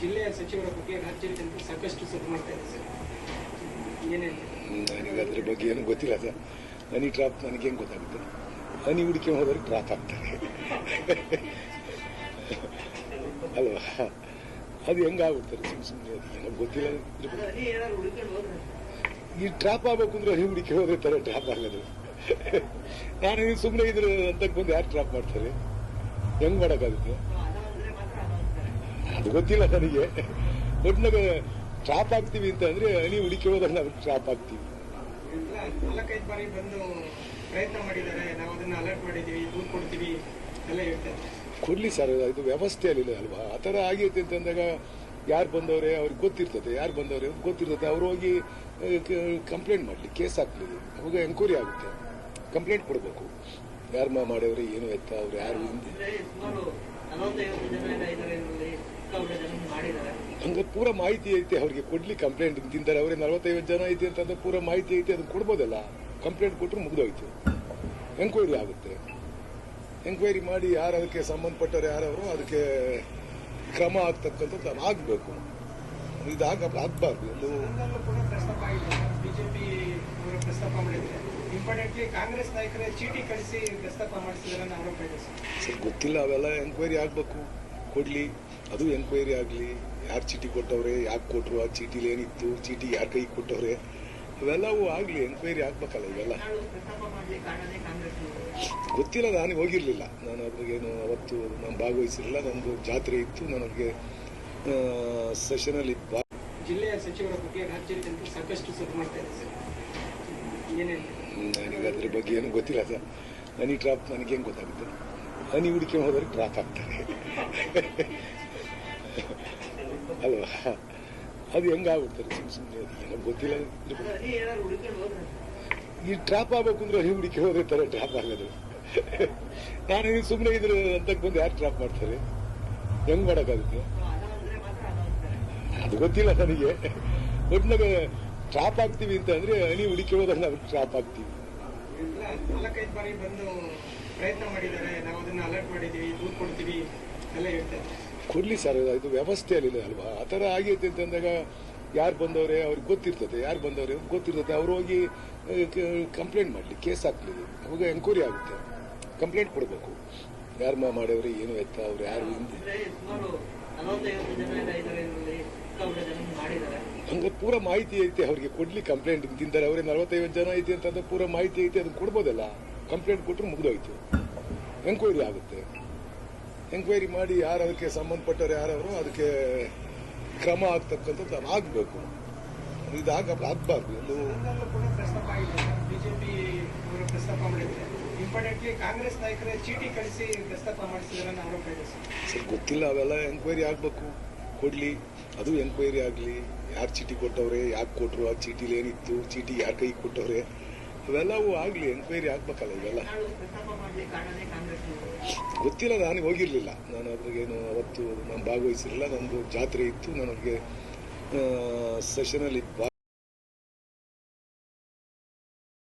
ಜಿಲ್ಲೆಯ ಸಚಿವರ ಬಗ್ಗೆ ರಾಜ್ಯದ ಜನತೆ ಸಾಕಷ್ಟು ಸದ್ದು ಮಾಡ್ತಾ ಇದೆ ಸರ್. ಏನೇನು ನನಗೆ ಅದ್ರ ಬಗ್ಗೆ ಏನು ಗೊತ್ತಿಲ್ಲ ಸರ್. ಹನಿ ಟ್ರಾಪ್ ನನಗೆ ಹೆಂಗೆ ಗೊತ್ತಾಗುತ್ತೆ? ಹನಿ ಹುಡುಕಿ ಹೋದರೆ ಟ್ರಾಪ್ ಆಗ್ತಾರೆ ಅಲ್ವಾ? ಅದು ಹೆಂಗಾಗುತ್ತಾರೆ ಸುಮ್ಮನೆ ಸುಮ್ಮನೆ ಅದು ಏನೋ ಗೊತ್ತಿಲ್ಲ. ಈ ಟ್ರಾಪ್ ಆಗ್ಬೇಕು ಅಂದ್ರೆ ಹನಿ ಹುಡುಕಿ ಹೋದ್ರೆ ತರ ಟ್ರಾಪ್ ಆಗೋದು. ನಾನು ಸುಮ್ಮನೆ ಇದ್ರೆ ಅಂತ ಬಂದು ಯಾರು ಟ್ರಾಪ್ ಮಾಡ್ತಾರೆ? ಹೆಂಗ್ ಮಾಡೋಕ್ಕಾಗುತ್ತೆ? ಅದು ಗೊತ್ತಿಲ್ಲ ನನಗೆ. ಒಟ್ಟಿನಾಗ ಟ್ರಾಪ್ ಆಗ್ತೀವಿ ಅಂತ ಅಂದ್ರೆ ಹಣಿ ಹುಡುಕಿ ಹೋದಾಗ ನಾವು ಟ್ರಾಪ್ ಆಗ್ತೀವಿ ಕೊಡ್ಲಿ ಸರ್, ಇದು ವ್ಯವಸ್ಥೆಯಲ್ಲಿಲ್ಲ ಅಲ್ವಾ? ಆ ಥರ ಆಗೈತೆ ಅಂತಂದಾಗ ಯಾರು ಬಂದವ್ರೆ? ಅವ್ರಿಗೆ ಗೊತ್ತಿರ್ತದೆ. ಯಾರು ಬಂದವ್ರೆ ಅವ್ರಿಗೆ ಗೊತ್ತಿರ್ತದೆ. ಅವ್ರು ಹೋಗಿ ಕಂಪ್ಲೇಂಟ್ ಮಾಡಲಿ ಕೇಸ್ ಹಾಕ್ಲಿ. ಅವಾಗ ಎಂಕ್ವೈರಿ ಆಗುತ್ತೆ. ಕಂಪ್ಲೇಂಟ್ ಕೊಡಬೇಕು. ಯಾರು ಮಾಡ್ಯವ್ರೆ ಏನು ಎತ್ತ, ಅವ್ರು ಯಾರು ಹಂಗ ಪೂರ ಮಾಹಿತಿ ಐತೆ ಅವ್ರಿಗೆ ಕೊಡ್ಲಿ ಕಂಪ್ಲೇಂಟ್ ತಿಂತಾರೆ ಅವ್ರಿಗೆ ನಲವತ್ತೈವತ್ತು ಜನ ಐತೆ ಅಂತಂದ್ರೆ ಪೂರ ಮಾಹಿತಿ ಐತೆ ಅದನ್ನ ಕೊಡ್ಬೋದಲ್ಲ? ಕಂಪ್ಲೇಂಟ್ ಕೊಟ್ಟರು ಮುಗ್ದೋಯ್ತು. ಎಂಕ್ವೈರಿ ಆಗುತ್ತೆ. ಎಂಕ್ವೈರಿ ಮಾಡಿ ಯಾರು ಅದಕ್ಕೆ ಸಂಬಂಧಪಟ್ಟವ್ರು ಯಾರವರು ಅದಕ್ಕೆ ಕ್ರಮ ಆಗ್ತಕ್ಕಂಥದ್ದು ಆಗಬೇಕು. ಇದು ಆಗ ಆಗಬಾರ್ದು. ಒಂದು ಸರ್. ಗೊತ್ತಿಲ್ಲ ಅವೆಲ್ಲ ಎಂಕ್ವೈರಿ ಆಗಬೇಕು. ಕೊಡ್ಲಿ. ಅದು ಎಂಕ್ವೈರಿ ಆಗಲಿ ಯಾರು ಚೀಟಿ ಕೊಟ್ಟವ್ರೆ ಯಾಕೆ ಕೊಟ್ಟರು ಆ ಚೀಟಿಲಿ ಏನಿತ್ತು ಚೀಟಿ ಯಾರ ಕೈ ಕೊಟ್ಟವ್ರೆ ಅವೆಲ್ಲವೂ ಆಗಲಿ ಎಂಕ್ವೈರಿ ಆಗ್ಬೇಕಲ್ಲ ಇವೆಲ್ಲ. ಗೊತ್ತಿಲ್ಲ ನಾನು ಹೋಗಿರಲಿಲ್ಲ. ನಾನು ಅವ್ರಿಗೇನು ಅವತ್ತು ನಾನು ಭಾಗವಹಿಸಿರಲಿಲ್ಲ. ನಂದು ಜಾತ್ರೆ ಇತ್ತು. ನನಗೆ ಸೆಷನಲ್ಲಿ ಅಲ್ಲಿ ಜಿಲ್ಲೆಯ ಸಚಿವರ ಬಗ್ಗೆ ಸಾಕಷ್ಟು ಸುದ್ದಿ ಮಾಡ್ತಾ ಇದೆ ಸರ್. ನನಗೆ ಅದ್ರ ಬಗ್ಗೆ ಏನು ಗೊತ್ತಿಲ್ಲ ಸರ್. ಮನಿ ಟ್ರಾಪ್ ನನಗೇನು ಗೊತ್ತಾಗುತ್ತೆ? ಹನಿ ಹುಡುಕಿ ಹೋದರೆ ಟ್ರಾಪ್ ಆಗ್ತಾರೆ ಅಲ್ವಾ? ಅದು ಹೆಂಗಾಗ್ಬಿಡ್ತಾರೆ ಸುಮ್ಮನೆ ಸುಮ್ಮನೆ ಏನೋ ಗೊತ್ತಿಲ್ಲ ಈ ಟ್ರಾಪ್ ಆಗ್ಬೇಕು ಅಂದ್ರೆ ಹನಿ ಹುಡುಕಿ ಹೋದ್ರೆ ತರ ಟ್ರಾಪ್ ಆಗೋದು. ನಾನು ಸುಮ್ಮನೆ ಇದ್ರೆ ಅಂತ ಬಂದು ಯಾರು ಟ್ರಾಪ್ ಮಾಡ್ತಾರೆ? ಹೆಂಗ್ ಮಾಡೋಕ್ಕಾಗುತ್ತೆ? ಅದು ಗೊತ್ತಿಲ್ಲ ನನಗೆ. ಒಟ್ನಾಗ ಟ್ರಾಪ್ ಆಗ್ತೀವಿ ಅಂತ ಅಂದ್ರೆ ಹನಿ ಹುಡುಕಿ ಹೋದಾಗ ನಾವು ಟ್ರಾಪ್ ಆಗ್ತೀವಿ. ಪ್ರಯತ್ನ ಮಾಡಿದ್ದಾರೆ. ನಾವು ಅದನ್ನ ಅಲರ್ಟ್ ಮಾಡಿದ್ದೀವಿ ದೂರು ಕೊಡ್ತೀವಿ ಎಲ್ಲ ಹೇಳ್ತಾರೆ ಕೊಡ್ಲಿ ಸರ್ ಇದು ವ್ಯವಸ್ಥೆಯಲ್ಲಿಲ್ಲ ಅಲ್ವಾ? ಆ ಥರ ಆಗೈತೆ ಅಂತಂದಾಗ ಯಾರು ಬಂದವ್ರೆ? ಅವ್ರಿಗೆ ಗೊತ್ತಿರ್ತದೆ. ಯಾರು ಬಂದವ್ರೆ ಅವ್ರಿಗೆ ಗೊತ್ತಿರ್ತದೆ. ಅವ್ರು ಹೋಗಿ ಕಂಪ್ಲೇಂಟ್ ಮಾಡಲಿ ಕೇಸ್ ಹಾಕ್ಲಿ. ಅವಾಗ ಎನ್ಕ್ವೈರಿ ಆಗುತ್ತೆ. ಕಂಪ್ಲೇಂಟ್ ಕೊಡಬೇಕು. ಯಾರು ಮಾಡೋರು ಏನು ಎತ್ತ ಅವ್ರು ಯಾರು ಹಿಂದೆ ಹಂಗ ಪೂರ ಮಾಹಿತಿ ಐತೆ ಅವ್ರಿಗೆ ಕೊಡ್ಲಿ ಕಂಪ್ಲೇಂಟ್ ತಿಂತಾರೆ ಅವ್ರಿಗೆ ನಲವತ್ತೈವತ್ತು ಜನ ಐತೆ ಅಂತಂದ್ರೆ ಪೂರ ಮಾಹಿತಿ ಐತೆ ಅದನ್ನ ಕೊಡ್ಬೋದಲ್ಲ? ಕಂಪ್ಲೇಂಟ್ ಕೊಟ್ಟರು ಮುಗಿದೋಯ್ತು. ಎಂಕ್ವೈರಿ ಆಗುತ್ತೆ. ಎಂಕ್ವೈರಿ ಮಾಡಿ ಯಾರು ಅದಕ್ಕೆ ಸಂಬಂಧಪಟ್ಟವ್ರು ಯಾರವರು ಅದಕ್ಕೆ ಕ್ರಮ ಆಗ್ತಕ್ಕಂಥದ್ದು ಆಗಬೇಕು. ಇದು ಆಗ ಆಗಬಾರ್ದು. ಒಂದು ಸರ್. ಗೊತ್ತಿಲ್ಲ ಅವೆಲ್ಲ ಎಂಕ್ವೈರಿ ಆಗಬೇಕು. ಕೊಡಲಿ ಅದು ಎಂಕ್ವೈರಿ ಆಗಲಿ. ಯಾರು ಚೀಟಿ ಕೊಟ್ಟವ್ರೆ ಯಾಕೆ ಕೊಟ್ಟರು ಆ ಚೀಟಿಲಿ ಏನಿತ್ತು ಚೀಟಿ ಯಾರ ಕೈ ಕೊಟ್ಟವ್ರೆ? ಅವೆಲ್ಲವೂ ಆಗಲಿ ಎಂಕ್ವೈರಿ ಆಗ್ಬೇಕಲ್ಲ ಇವೆಲ್ಲ. ಗೊತ್ತಿಲ್ಲ ನಾನು ಹೋಗಿರ್ಲಿಲ್ಲ. ನಾನು ಅವ್ರಿಗೇನು ಅವತ್ತು ನಾನು ಭಾಗವಹಿಸಿರಲಿಲ್ಲ. ನಂದು ಜಾತ್ರೆ ಇತ್ತು. ನನಗೆ ಸೆಷನಲ್ಲಿ ಬಾ